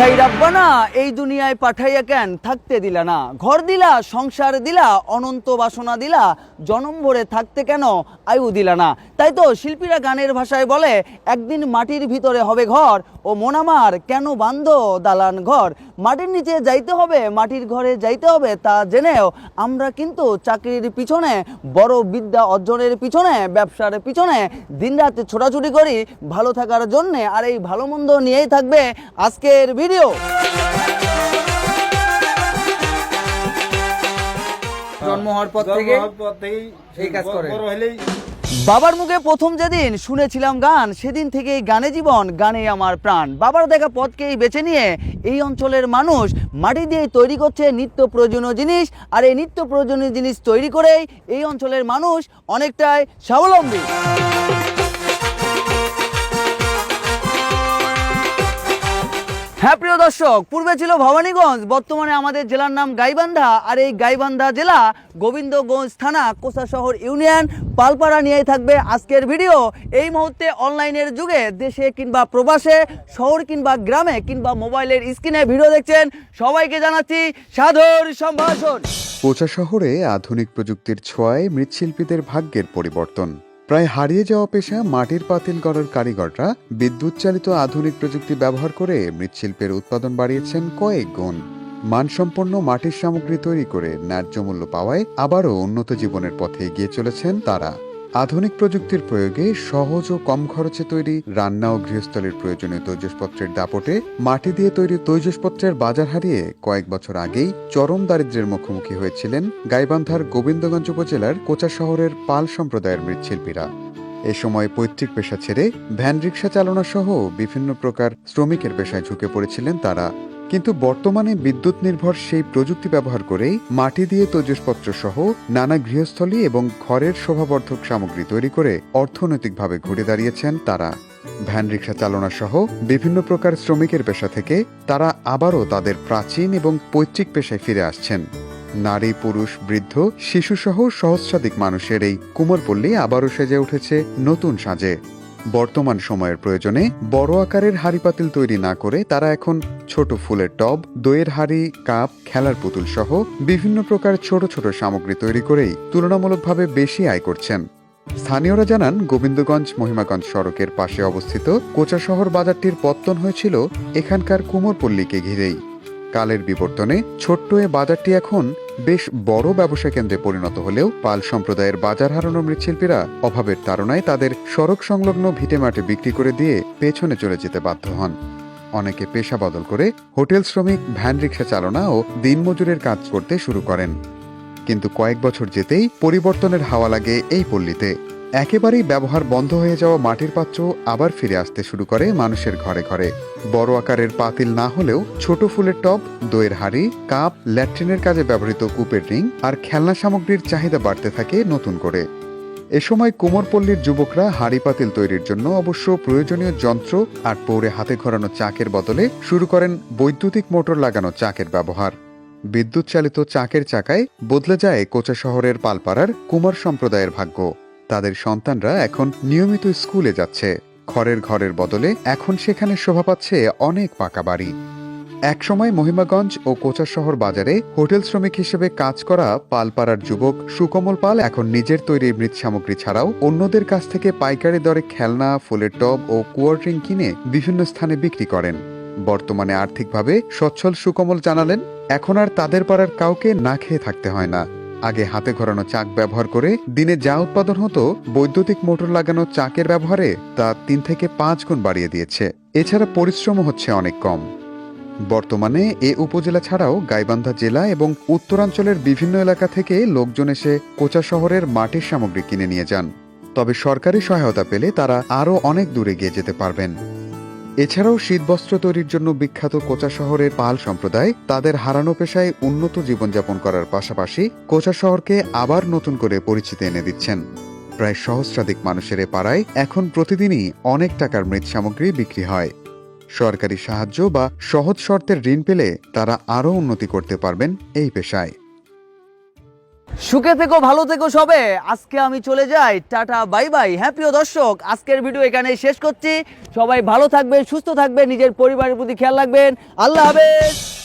সাই রাব্বানা, এই দুনিয়ায় পাঠাইয়া কেন? থাকতে দিলা না। ঘর দিলা, সংসার দিলা, অনন্ত বাসনা দিলা, জনম ভরে থাকতে কেন? আয়ু দিলা না। তাই তো শিল্পীরা গানের ভাষায় বলে একদিন মাটির ভিতরে হবে ঘর ও মন আমার কেন বান্ধ দালান ঘর? মাটির নিচে যাইতে হবে মাটির ঘরে যাইতে হবে তা জেনেও আমরা কিন্তু চাকরির পিছনে বড় বিদ্যা অর্জনের পিছনে ব্যবসার পিছনে দিনরাত ছোটাছুটি করি। ভালো থাকার জন্যে আর এই ভালো মন্দ নিয়েই থাকবে আজকের ভিডিও। জন্ম হওয়ার পর থেকে এই কাজ করেন। বড় হলেই বাবার মুখে প্রথম যেদিন শুনেছিলাম গান, সেদিন থেকেই গানে জীবন গানে আমার প্রাণ। বাবার দেখা পথকেই বেছে নিয়ে এই অঞ্চলের মানুষ মাটি দিয়ে তৈরি করছে নিত্য প্রয়োজনীয় জিনিস, আর এই নিত্য প্রয়োজনীয় জিনিস তৈরি করেই এই অঞ্চলের মানুষ অনেকটাই স্বাবলম্বী। হ্যাঁ প্রিয় দর্শক, পূর্বে ছিল ভবানীগঞ্জ, বর্তমানে আমাদের জেলার নাম গাইবান্ধা, আর এই গাইবান্ধা জেলা গোবিন্দগঞ্জ থানা, কোসা শহর ইউনিয়ন, পালপাড়া নিয়েই থাকবে আজকের ভিডিও। এই মুহূর্তে অনলাইনের যুগে দেশে কিংবা প্রবাসে, শহর কিংবা গ্রামে কিংবা মোবাইলের স্ক্রিনে ভিডিও দেখছেন, সবাইকে জানাচ্ছি সাধুর সম্ভাষণ। কোচা শহরে আধুনিক প্রযুক্তির ছোঁয়ায় মৃৎশিল্পীদের ভাগ্যের পরিবর্তন। প্রায় হারিয়ে যাওয়া পেশা মাটির পাতিল গড়ার কারিগররা বিদ্যুৎ চালিত আধুনিক প্রযুক্তি ব্যবহার করে মৃৎশিল্পের উৎপাদন বাড়িয়েছেন কয়েক গুণ। মানসম্পন্ন মাটির সামগ্রী তৈরি করে ন্যায্য মূল্য পাওয়ায় আবারও উন্নত জীবনের পথে এগিয়ে চলেছেন তারা। আধুনিক প্রযুক্তির প্রয়োগে সহজ ও কম খরচে তৈরি রান্না ও গৃহস্থলের প্রয়োজনীয় তৈজসপত্রের দাপটে মাটি দিয়ে তৈরি তৈজসপত্রের বাজার হারিয়ে কয়েক বছর আগেই চরম দারিদ্র্যের মুখোমুখি হয়েছিলেন গাইবান্ধার গোবিন্দগঞ্জ উপজেলার কোচা শহরের পাল সম্প্রদায়ের মৃৎশিল্পীরা। এ সময় পৈতৃক পেশা ছেড়ে ভ্যান রিক্সা চালনা সহ বিভিন্ন প্রকার শ্রমিকের পেশায় ঝুঁকে পড়েছিলেন তারা। কিন্তু বর্তমানে বিদ্যুৎ নির্ভর সেই প্রযুক্তি ব্যবহার করেই মাটি দিয়ে তৈজসপত্র সহ নানা গৃহস্থলী এবং ঘরের শোভাবর্ধক সামগ্রী তৈরি করে অর্থনৈতিকভাবে ঘুরে দাঁড়িয়েছেন তারা। ভ্যান রিক্সা চালনা সহ বিভিন্ন প্রকার শ্রমিকের পেশা থেকে তারা আবারও তাদের প্রাচীন এবং পৈতৃক পেশায় ফিরে আসছেন। নারী, পুরুষ, বৃদ্ধ, শিশুসহ সহস্রাধিক মানুষের এই কুমোরপল্লী আবারও সেজে উঠেছে নতুন সাজে। বর্তমান সময়ের প্রয়োজনে বড় আকারের হাড়ি পাতিল তৈরি না করে তারা এখন ছোট ফুলের টব, দইয়ের হাড়ি, কাপ, খেলার পুতুল সহ বিভিন্ন প্রকার ছোট ছোট সামগ্রী তৈরি করেই তুলনামূলকভাবে বেশি আয় করছেন। স্থানীয়রা জানান, গোবিন্দগঞ্জ মহিমাগঞ্জ সড়কের পাশে অবস্থিত কোচা শহর বাজারটির পত্তন হয়েছিল এখানকার কুমোরপল্লীকে ঘিরেই। কালের বিবর্তনে ছোট্ট এ বাজারটি এখন বেশ বড় ব্যবসা কেন্দ্রে পরিণত হলেও পাল সম্প্রদায়ের বাজার হারানো মৃৎশিল্পীরা অভাবের তারণায় তাদের সড়ক সংলগ্ন ভিটেমাটে বিক্রি করে দিয়ে পেছনে চলে যেতে বাধ্য হন। অনেকে পেশা বদল করে হোটেল শ্রমিক, ভ্যান রিক্সা চালনা ও দিনমজুরের কাজ করতে শুরু করেন। কিন্তু কয়েক বছর যেতেই পরিবর্তনের হাওয়া লাগে এই পল্লীতে। একেবারেই ব্যবহার বন্ধ হয়ে যাওয়া মাটির পাত্র আবার ফিরে আসতে শুরু করে মানুষের ঘরে ঘরে। বড় আকারের পাতিল না হলেও ছোট ফুলের টব, দইয়ের হাড়ি, কাপ, ল্যাট্রিনের কাজে ব্যবহৃত কূপের রিং আর খেলনা সামগ্রীর চাহিদা বাড়তে থাকে নতুন করে। এ সময় কুমোরপল্লীর যুবকরা হাড়ি পাতিল তৈরির জন্য অবশ্য প্রয়োজনীয় যন্ত্র আর পৌরে হাতে ঘোরানো চাকের বদলে শুরু করেন বৈদ্যুতিক মোটর লাগানো চাকের ব্যবহার। বিদ্যুৎ চালিত চাকের চাকায় বদলে যায় কোচা শহরের পালপাড়ার কুমার সম্প্রদায়ের ভাগ্য। তাদের সন্তানরা এখন নিয়মিত স্কুলে যাচ্ছে। খড়ের ঘরের বদলে এখন সেখানে শোভা পাচ্ছে অনেক পাকা বাড়ি। একসময় মহিমাগঞ্জ ও কোচা শহর বাজারে হোটেল শ্রমিক হিসেবে কাজ করা পালপাড়ার যুবক সুকমল পাল এখন নিজের তৈরি মৃৎ সামগ্রী ছাড়াও অন্যদের কাছ থেকে পাইকারি দরে খেলনা, ফুলের টব ও কোয়ার্ড্রিং কিনে বিভিন্ন স্থানে বিক্রি করেন। বর্তমানে আর্থিকভাবে সচ্ছল সুকমল জানালেন, এখন আর তাদের পাড়ার কাউকে না খেয়ে থাকতে হয় না। আগে হাতে ঘোরানো চাক ব্যবহার করে দিনে যা উৎপাদন হতো, বৈদ্যুতিক মোটর লাগানো চাকের ব্যবহারে তা তিন থেকে পাঁচ গুণ বাড়িয়ে দিয়েছে। এছাড়া পরিশ্রমও হচ্ছে অনেক কম। বর্তমানে এ উপজেলা ছাড়াও গাইবান্ধা জেলা এবং উত্তরাঞ্চলের বিভিন্ন এলাকা থেকে লোকজন এসে কোচা শহরের মাটির সামগ্রী কিনে নিয়ে যান। তবে সরকারি সহায়তা পেলে তারা আরও অনেক দূরে গিয়ে যেতে পারবেন। এছাড়াও শীতবস্ত্র তৈরির জন্য বিখ্যাত কোচা শহরের পাল সম্প্রদায় তাদের হারানো পেশায় উন্নত জীবনযাপন করার পাশাপাশি কোচা শহরকে আবার নতুন করে পরিচিতি এনে দিচ্ছেন। প্রায় সহস্রাধিক মানুষের এ পাড়ায় এখন প্রতিদিনই অনেক টাকার মৃৎ সামগ্রী বিক্রি হয়। সরকারি সাহায্য বা সহজ শর্তের ঋণ পেলে তারা আরও উন্নতি করতে পারবেন এই পেশায়। সুখে থেকো, ভালো থেকো সবে। আজকে আমি চলে যাই। Tata, bye bye. হ্যাঁ প্রিয় দর্শক, আজকের ভিডিও এখানে শেষ করছি। সবাই ভালো থাকবেন, সুস্থ থাকবেন, নিজের পরিবারের প্রতি খেয়াল রাখবেন। আল্লাহ হাফেজ।